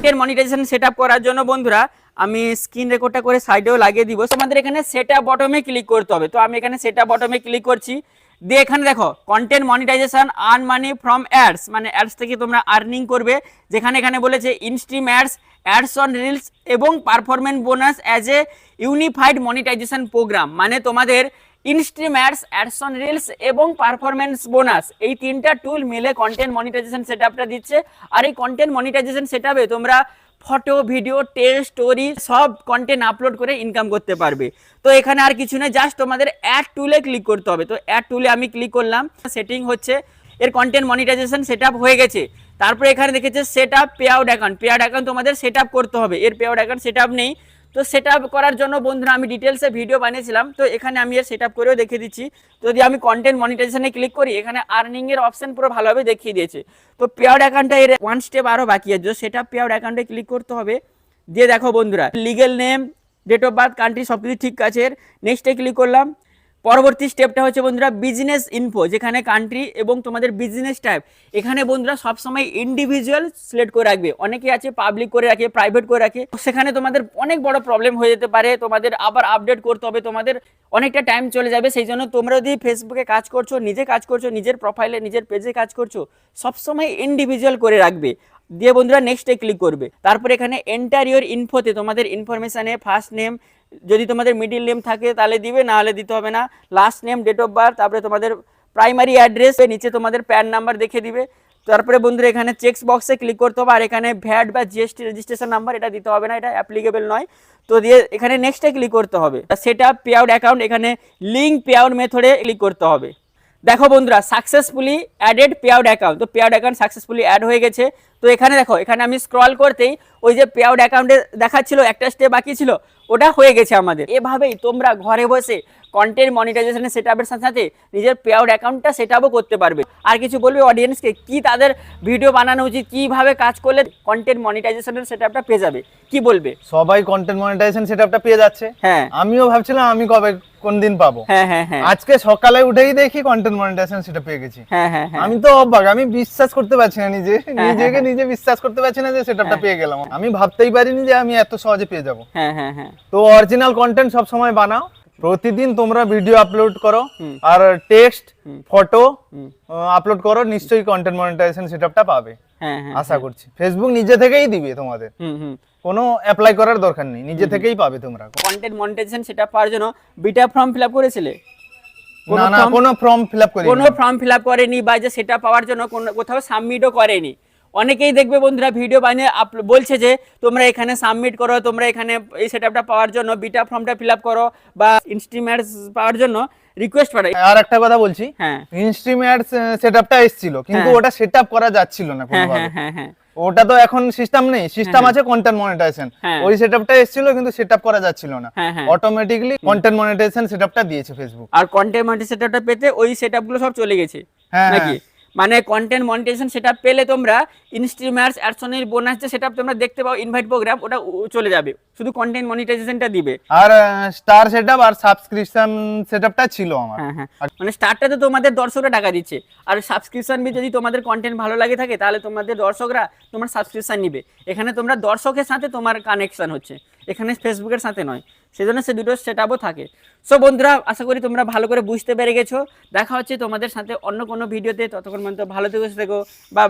Content monetization set করার জন্য বন্ধুরা, আমি স্ক্রিন রেকর্ডটা করে সাইডেও লাগিয়ে দিব। তোমাদের এখানে সেট বটমে ক্লিক করতে হবে। তো, আমি এখানে সেট বটমে ক্লিক করছি। দিয়ে এখানে দেখো content monetisation earn money from ads মানে অ্যাডস থেকে তোমরা আর্নিং করবে। যেখানে এখানে বলেছে instream ads ads on reels এবং performance bonus as a unified monetisation program মানে তোমাদের ইনস্ট্রিম অ্যাডস অ্যাডস রিলস এবং পারফরমেন্স বোনাস এই তিনটা টুল মিলে কন্টেন্ট মনিটাইজেশন সেটআপটা দিচ্ছে। আর এই কন্টেন্ট মনিটাইজেশন সেটআপে তোমরা ফটো ভিডিও টেক্সট স্টোরি সব কন্টেন্ট আপলোড করে ইনকাম করতে পারবে। তো এখানে আর কিছু নেই জাস্ট তোমাদের অ্যাড টুলে ক্লিক করতে হবে। তো অ্যাড টুলে আমি ক্লিক করলাম সেটিং হচ্ছে, এর কন্টেন্ট মনিটাইজেশন সেট হয়ে গেছে। তারপরে এখানে দেখেছে set up pay out account pay out account তোমাদের সেট করতে হবে। এর পে আউট অ্যাকাউন্ট সেট নেই। তো সেট করার জন্য বন্ধুরা আমি ডিটেলসে ভিডিও বানিয়েছিলাম, তো এখানে আমি এর সেট করেও দেখিয়ে দিচ্ছি। যদি আমি কন্টেন্ট মনিটাইজেশনে ক্লিক করি, এখানে আর্নিংয়ের অপশান পুরো ভালোভাবে দেখিয়ে দিয়েছে। তো পেয়ার্ড অ্যাকাউন্টটা এর ওয়ান স্টেপ আরও বাকি আছে। সেট আপ পেয়ার্ড অ্যাকাউন্টে ক্লিক করতে হবে। দিয়ে দেখো বন্ধুরা legal name date of birth country সব কিছু ঠিক আছে। নেক্সটে ক্লিক করলাম। পরবর্তী স্টেপটা হচ্ছে বন্ধুরা বিজনেস ইনফো যেখানে কান্ট্রি এবং তোমাদের বিজনেস টাইপ এখানে বন্ধুরা সবসময় ইন্ডিভিজুয়াল সিলেক্ট করে রাখবে। অনেকে আছে পাবলিক করে রাখে প্রাইভেট করে রাখে। সেখানে তোমাদের অনেক বড় প্রবলেম হয়ে যেতে পারে। তোমাদের আবার আপডেট করতে হবে। তোমাদের অনেকটা টাইম চলে যাবে। সেই জন্য তোমরা যদি ফেসবুকে কাজ করছ, নিজে কাজ করছ, নিজের প্রোফাইলে নিজের পেজে কাজ করছ, সবসময় ইন্ডিভিজুয়াল করে রাখবে। দিয়ে বন্ধুরা নেক্সটে ক্লিক করবে। তারপর এখানে এন্টার ইউর ইনফোতে তোমাদের ইনফরমেশানে ফার্স্ট নেম যদি তোমাদের মিডিল নেম থাকে তাহলে দিবে, না হলে দিতে হবে না। Last name date of birth তারপরে তোমাদের প্রাইমারি অ্যাড্রেস নিচে তোমাদের প্যান নাম্বার দেখে দিবে। তারপরে বন্ধুরা, এখানে চেক্স বক্সে ক্লিক করতে হবে, আর এখানে ভ্যাট বা জিএসটি রেজিস্ট্রেশন নাম্বার এটা দিতে হবে না, এটা অ্যাপ্লিকেবল নয়। তো দিয়ে এখানে নেক্সটে ক্লিক করতে হবে। সেটা পে আউট অ্যাকাউন্ট এখানে লিঙ্ক পে আউট মেথডে ক্লিক করতে হবে। দেখো বন্ধুরা successfully added pay out account তো pay out account successfully add হয়ে গেছে। তো এখানে দেখো এখানে আমি স্ক্রল করতেই ওই যে পে আউট অ্যাকাউন্টে দেখাচ্ছিল একটা স্টেপ বাকি ছিল ওটা হয়ে গেছে আমাদের। এভাবেই তোমরা ঘরে বসে কন্টেন্ট মনিটাইজেশনের সেট আপের সাথে সাথে নিজের পে আউট অ্যাকাউন্টটা সেট আপও করতে পারবে। আর কিছু বলবে অডিয়েন্সকে কি তাদের ভিডিও বানানো উচিত কীভাবে কাজ করলে কন্টেন্ট মনিটাইজেশনের সেট আপটা পেয়ে যাবে? কি বলবে? সবাই কন্টেন্ট মনিটাইজেশন সেটআপটা পেয়ে যাচ্ছে। হ্যাঁ। আমিও ভাবছিলাম আমি কবে কোন দিন পাবো। হ্যাঁ হ্যাঁ হ্যাঁ। আজকে সকালে উঠেই দেখি কন্টেন্ট মনিটাইজেশন সেটা পেয়ে গেছি। হ্যাঁ হ্যাঁ হ্যাঁ। আমি তো অবাক আমি বিশ্বাস করতে পারছি না নিজে নিজেকে হ্যাঁ। নিজে বিশ্বাস করতে পারছি না যে সেটআপটা হ্যাঁ। পেয়ে গেলাম। আমি ভাবতেই পারিনি যে আমি এত সহজে পেয়ে যাব। হ্যাঁ হ্যাঁ হ্যাঁ। তো অরিজিনাল কন্টেন্ট সব সময় বানাও। প্রতিদিন তোমরা ভিডিও আপলোড করো। আর টেক্সট ফটো আপলোড করো নিশ্চয়ই কন্টেন্ট মনিটাইজেশন সেটআপটা পাবে। হ্যাঁ হ্যাঁ আশা করছি। ফেসবুক নিজে থেকেই দিবে তোমাদের। কোনো অ্যাপ্লাই করার দরকার নেই। নিজে থেকেই পাবে তোমরা। কন্টেন্ট মনিটাইজেশন সেটা পাওয়ার জন্য বিটা ফর্ম ফিল আপ করেছিলে? না না কোনো ফর্ম ফিল আপ করি কোনো ফর্ম ফিল আপ করেনি বা যে সেটা পাওয়ার জন্য কোনো কোথাও সাবমিটও করেনি। অনেকেই দেখবে বন্ধুরা ভিডিও বানিয়ে বলছে যে তোমরা এখানে সাবমিট করো তোমরা এখানে এই সেটআপটা পাওয়ার জন্য বিটা ফর্মটা ফিল আপ করো বা ইনস্ট্রিমেন্টস পাওয়ার জন্য রিকোয়েস্ট পাঠাই। আর একটা কথা বলছি হ্যাঁ। ইনস্ট্রিম অ্যাড সেটআপটা এসেছিল কিন্তু হ্যাঁ। ওটা সেটআপ করা যাচ্ছিল না হ্যাঁ কোনোভাবে। হ্যাঁ হ্যাঁ। হ্যাঁ ওটা তো এখন সিস্টেম নেই সিস্টেম হ্যাঁ। আছে কন্টেন্ট মনিটাইজেশন হ্যাঁ। ওই সেটআপটা এসেছিল কিন্তু সেটআপ করা যাচ্ছিল না। হ্যাঁ, হ্যাঁ। অটোমেটিক্যালি কন্টেন্ট মনিটাইজেশন সেটআপটা দিয়েছে ফেসবুক আর কন্টেন্ট মনিটাইজেশন সেটআপটা পেতে ওই সেটআপগুলো সব চলে গেছে হ্যাঁ, নাকি? মানে কন্টেন্ট মনিটাইজেশন সেটা পেলে তোমরা ইনস্ট্রিমার্স অ্যাডসনের বোনাস যে সেটআপ তোমরা দেখতে পাও ইনভাইট প্রোগ্রাম ওটা চলে যাবে। শুধু কন্টেন্ট মনিটাইজেশনটা দিবে। আর স্টার সেটআপ আর সাবস্ক্রিপশন সেটআপটা ছিল আমার। হ্যাঁ হ্যাঁ। মানে স্টারটাতে তোমাদের দর্শকরা টাকা দিচ্ছে। আর সাবস্ক্রিপশন যদি তোমাদের কন্টেন্ট ভালো লাগে থাকে তাহলে তোমাদের দর্শকরা তোমার সাবস্ক্রিপশন নিবে। এখানে তোমরা দর্শকের সাথে তোমার কানেকশন হচ্ছে। এখানে ফেসবুকের সাথে নয়। সেজন্য সে দুটো সেট থাকে। সো বন্ধুরা, আশা করি তোমরা ভালো করে বুঝতে পেরে গেছো। দেখা হচ্ছে তোমাদের সাথে অন্য কোনো ভিডিওতে ততক্ষণ পর্যন্ত ভালো থেকে থেকো। বা